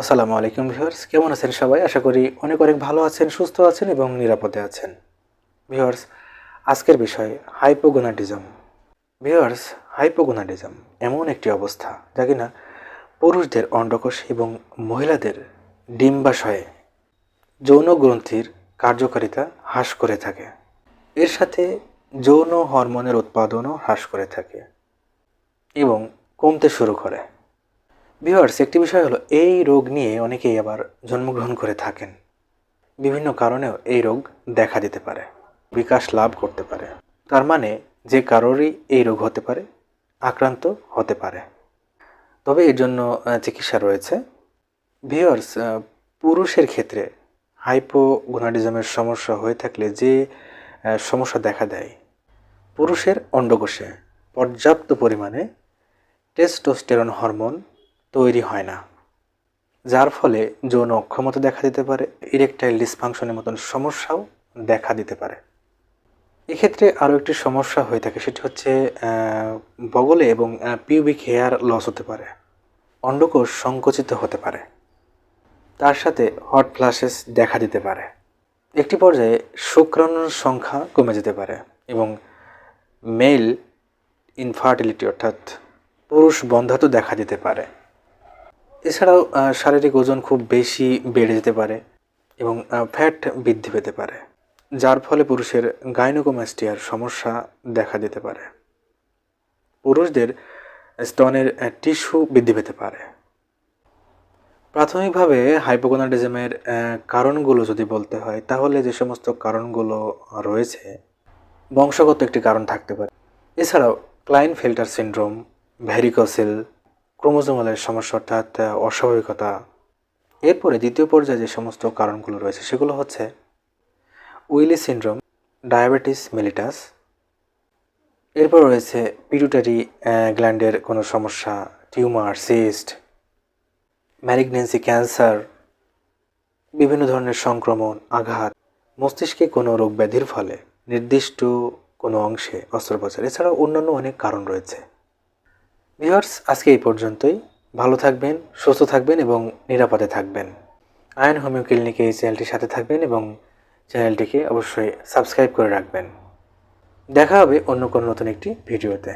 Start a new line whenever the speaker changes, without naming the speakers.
আসসালামু আলাইকুম ভিউয়ার্স, কেমন আছেন সবাই? আশা করি অনেক অনেক ভালো আছেন, সুস্থ আছেন এবং নিরাপদে আছেন। ভিউয়ার্স, আজকের বিষয় হাইপোগোনাডিজম ভিউয়ার্স হাইপোগোনাডিজম এমন একটি অবস্থা যা কিনা পুরুষদের অন্ডকোষ এবং মহিলাদের ডিম্বাশয়ে যৌন গ্রন্থির কার্যকারিতা হ্রাস করে থাকে। এর সাথে যৌন হরমোনের উৎপাদনও হ্রাস করে থাকে এবং কমতে শুরু করে। ভিউয়ার্স একটি বিষয় হলো এই রোগ নিয়ে অনেকেই আবার জন্মগ্রহণ করে থাকেন। বিভিন্ন কারণেও এই রোগ দেখা দিতে পারে বিকাশ লাভ করতে পারে। তার মানে যে কারোরই এই রোগ হতে পারে আক্রান্ত হতে পারে। তবে এর জন্য চিকিৎসা রয়েছে। আহ, পুরুষের ক্ষেত্রে হাইপোগোনাডিজমের সমস্যা হয়ে থাকলে যে সমস্যা দেখা দেয় পুরুষের অন্ডকোষে পর্যাপ্ত পরিমাণে টেস্টোস্টেরন হরমোন তৈরি হয় না। যার ফলে যৌন অক্ষমতা দেখা দিতে পারে, ইরেকটাইল ডিসফাংশনের মতন সমস্যাও দেখা দিতে পারে। এক্ষেত্রে আরও একটি সমস্যা হয়ে থাকে, সেটি হচ্ছে বগলে এবং পিউবিক হেয়ার লস হতে পারে, অন্ডকোষ সংকুচিত হতে পারে। তার সাথে হট ফ্লাশেস দেখা দিতে পারে। একটি পর্যায়ে শুক্রাণুর সংখ্যা কমে যেতে পারে এবং মেল ইনফার্টিলিটি অর্থাৎ পুরুষ বন্ধাত্ব দেখা দিতে পারে। এছাড়াও শারীরিক ওজন খুব বেশি বেড়ে যেতে পারে এবং ফ্যাট বৃদ্ধি পেতে পারে যার ফলে পুরুষের গাইনোকোমাস্টিয়ার সমস্যা দেখা দিতে পারে। পুরুষদের স্তনের টিস্যু বৃদ্ধি পেতে পারে। প্রাথমিকভাবে হাইপোগোনাডিজমের আহ, কারণগুলো যদি বলতে হয় তাহলে যে সমস্ত কারণগুলো রয়েছে বংশগত একটি কারণ থাকতে পারে। এছাড়াও ক্লাইন ফিল্টার সিনড্রোম ভ্যারিকোসেল ক্রোমোজোমালের সমস্যা অর্থাৎ অস্বাভাবিকতা। এরপরে দ্বিতীয় পর্যায়ে যে সমস্ত কারণগুলো রয়েছে, সেগুলো হচ্ছে উইলি সিনড্রোম, ডায়াবেটিস মেলিটাস, এরপর রয়েছে পিটুটারি গ্ল্যান্ডের কোনো সমস্যা, টিউমার, সিস্ট ম্যালিগনেন্সি ক্যান্সার, বিভিন্ন ধরনের সংক্রমণ, আঘাত, মস্তিষ্কে কোনো রোগ ব্যাধির ফলে নির্দিষ্ট কোনো অংশে অস্ত্রোপচার। এছাড়াও অন্যান্য অনেক কারণ রয়েছে। ভিউয়ার্স, আজকে এই পর্যন্তই। ভালো থাকবেন, সুস্থ থাকবেন এবং নিরাপদে থাকবেন। আয়ন হোমিও ক্লিনিকে এই চ্যানেলটির সাথে থাকবেন এবং চ্যানেলটিকে অবশ্যই সাবস্ক্রাইব করে রাখবেন। দেখা হবে অন্য কোনো নতুন একটি ভিডিওতে।